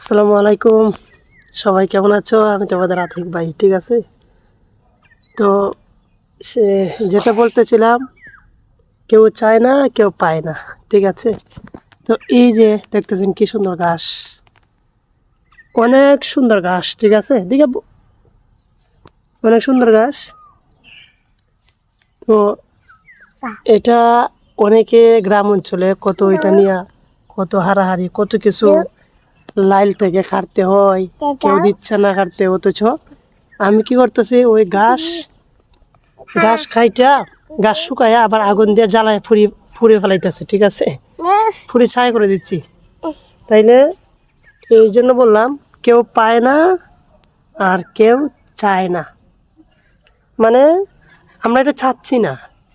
আসসালামু আলাইকুম। সবাই কেমন আছো? আমি তোমাদের আতিক ভাই, ঠিক আছে? তো সে যেটা বলতেছিলাম, কেউ চায় না, কেউ পায় না, ঠিক আছে? তো এই যে দেখতেছেন কি সুন্দর ঘাস। অনেক সুন্দর ঘাস, ঠিক আছে? দিকে অনেক সুন্দর ঘাস। তো এটা অনেকে গ্রাম অঞ্চলে কত এটা নিয়ে কত হারাহারি, কত কিছু লাইল থেকে কাটতে হয়। কেউ দিচ্ছে না কাটতে অথচ আমি কি করতেছি ওই ঘাস ঘাস খাইটা ঘাস শুকায় আবার আগুন দিয়ে জ্বালায় ফুরি ফুরে ফেলাইতেছে ঠিক আছে? ফুরি ছাই করে দিচ্ছি। তাইলে এই জন্য বললাম কেউ পায় না আর কেউ চায় না। মানে আমরা এটা চাচ্ছি না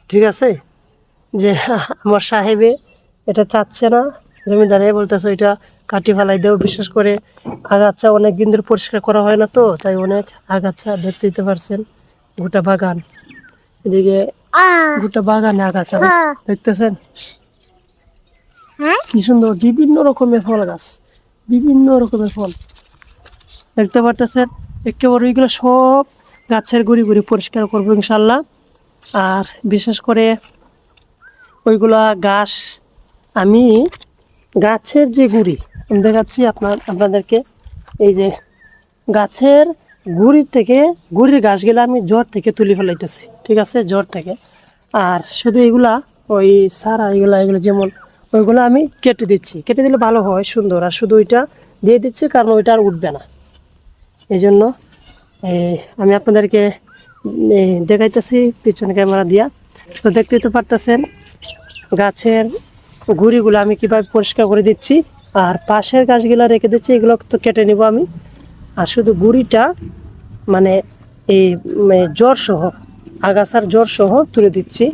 ঠিক আছে? যে আমার সাহেবে এটা চাচ্ছে না জমিদারে বলতেছে এটা কাটি ফেলাই দেও বিশেষ করে আগাছা অনেক দিন ধরে পরিষ্কার করা হয় না তো তাই অনেক আগাছা দেখতে দিতে পারছেন। গোটা বাগান। এদিকে গোটা বাগানে আগাছা দেখতেছেন? কি সুন্দর বিভিন্ন রকমের ফল গাছ বিভিন্ন রকমের ফল। দেখতে পারতেছেন? একেবারে ওইগুলো সব গাছের গুড়ি গুড়ি পরিষ্কার করব ইনশাল্লাহ। আর বিশেষ করে ওইগুলা ঘাস আমি গাছের যে গুড়ি, আমি দেখাচ্ছি আপনার, আপনাদেরকে। এই যে গাছের গুড়ির থেকে, গুড়ির গাছগুলো আমি জ্বর থেকে তুলে ফেলাইতেছি, ঠিক আছে? জ্বর থেকে। আর শুধু এগুলা, ওই সারা এগুলা, এগুলো যেমন, ওইগুলো আমি কেটে দিচ্ছি। কেটে দিলে ভালো হয়, সুন্দর। আর শুধু ওইটা দিয়ে দিচ্ছি, কারণ ওইটা আর উঠবে না। এই জন্য আমি আপনাদেরকে দেখাইতেছি পিছনে ক্যামেরা দিয়া। তো দেখতেই তো পারতেছেন, গাছের গুড়িগুলো আমি কীভাবে পরিষ্কার করে দিচ্ছি, আর পাশের গাছগুলো রেখে দিচ্ছি, এগুলো তো কেটে নিব আমি। আর শুধু গুড়িটা মানে এই জ্বর সহ আগাছার জ্বর সহ তুলে দিচ্ছি,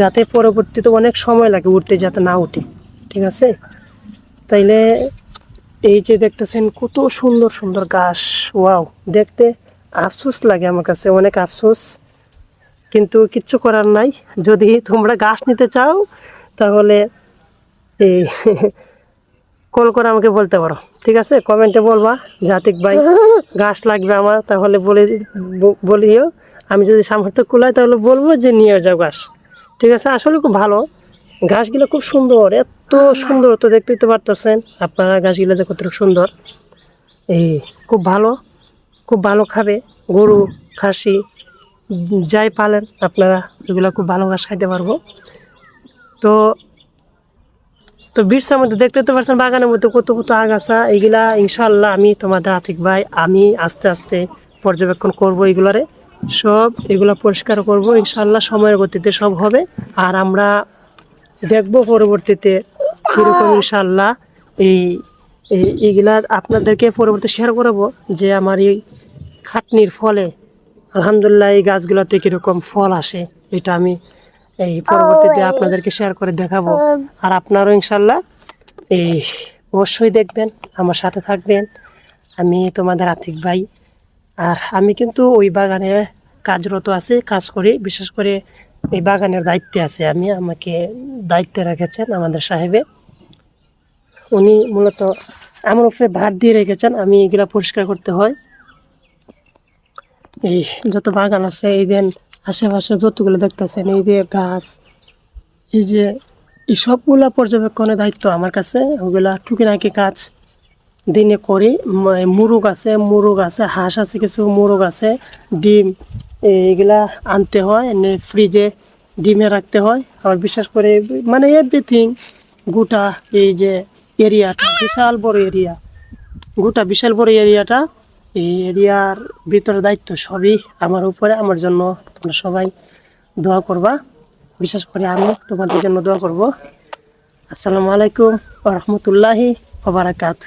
যাতে পরবর্তীতে অনেক সময় লাগে উঠতে, যাতে না উঠে। ঠিক আছে? তাইলে এই যে দেখতেছেন কত সুন্দর সুন্দর ঘাস ওয়াও, দেখতে আফসোস লাগে আমার কাছে, অনেক আফসোস। কিন্তু কিচ্ছু করার নাই। যদি তোমরা ঘাস নিতে চাও, তাহলে এই কল করে আমাকে বলতে পারো, ঠিক আছে? কমেন্টে বলবা, জাতিক ভাই গাছ লাগবে আমার, তাহলে বলে বলিও। আমি যদি সামর্থ্য কুলাই তাহলে বলব যে নিয়ে যাও গাছ ঠিক আছে? আসলে খুব ভালো। ঘাসগুলো খুব সুন্দর, এত সুন্দর তো দেখতেই তো পারতেছেন। আপনারা ঘাসগুলো যে কত সুন্দর। এই, খুব ভালো খুব ভালো খাবে, গরু, খাসি, যাই পালেন, আপনারা এগুলো খুব ভালো ঘাস খাইতে পারব। তো তো বিরসার মধ্যে দেখতে তো পারছেন, বাগানের মধ্যে কত কত আগাছা এইগুলা ইনশাল্লাহ আমি তোমাদের আতিক ভাই, আমি আস্তে আস্তে পর্যবেক্ষণ করব এগুলারে। সব এগুলা পরিষ্কার করব ইনশাল্লাহ সময়ের গতিতে সব হবে। আর আমরা দেখব পরবর্তীতে কীরকম ইনশাল্লাহ এই, এই- এইগুলার আপনাদেরকে পরবর্তী শেয়ার করব যে আমার এই খাটনির ফলে আলহামদুলিল্লাহ এই গাছগুলোতে কীরকম ফল আসে, এটা আমি এই পরবর্তীতে আপনাদেরকে শেয়ার করে দেখাবো। আর আপনারও ইনশাল্লাহ এই অবশ্যই দেখবেন আমার সাথে থাকবেন। আমি তোমাদের আতিক ভাই। আর আমি কিন্তু ওই বাগানে কাজরত আছি কাজ করি। বিশেষ করে এই বাগানের দায়িত্বে আছে আমি। আমাকে দায়িত্বে রেখেছেন আমাদের সাহেবে। উনি মূলত আমার উপরে ভার দিয়ে রেখেছেন আমি এগুলা পরিষ্কার করতে হয়। এই যত বাগান আছে এই যে আশেপাশে যতগুলো দেখতেছেন, এই যে গাছ, এই যে এই সবগুলা পর্যবেক্ষণের দায়িত্ব আমার কাছে। ওগুলা টুকিনাকি কাজ দিনে করি। মুরগ আছে মুরগ আছে, হাঁস আছে, কিছু মুরগ আছে, ডিম, এইগুলা আনতে হয়, এনে ফ্রিজে ডিমে রাখতে হয়। আর বিশেষ করে মানে এভরিথিং গোটা এই যে এরিয়াটা, বিশাল বড় এরিয়া। গোটা বিশাল বড় এরিয়াটা, এই এরিয়ার ভিতরে দায়িত্ব সবই আমার উপরে, আমার জন্য তোমরা সবাই দোয়া করবা। বিশেষ করে আমি তোমাদের জন্য দোয়া করব। আসসালামু আলাইকুম রহমতুল্লাহি ওবরাকাত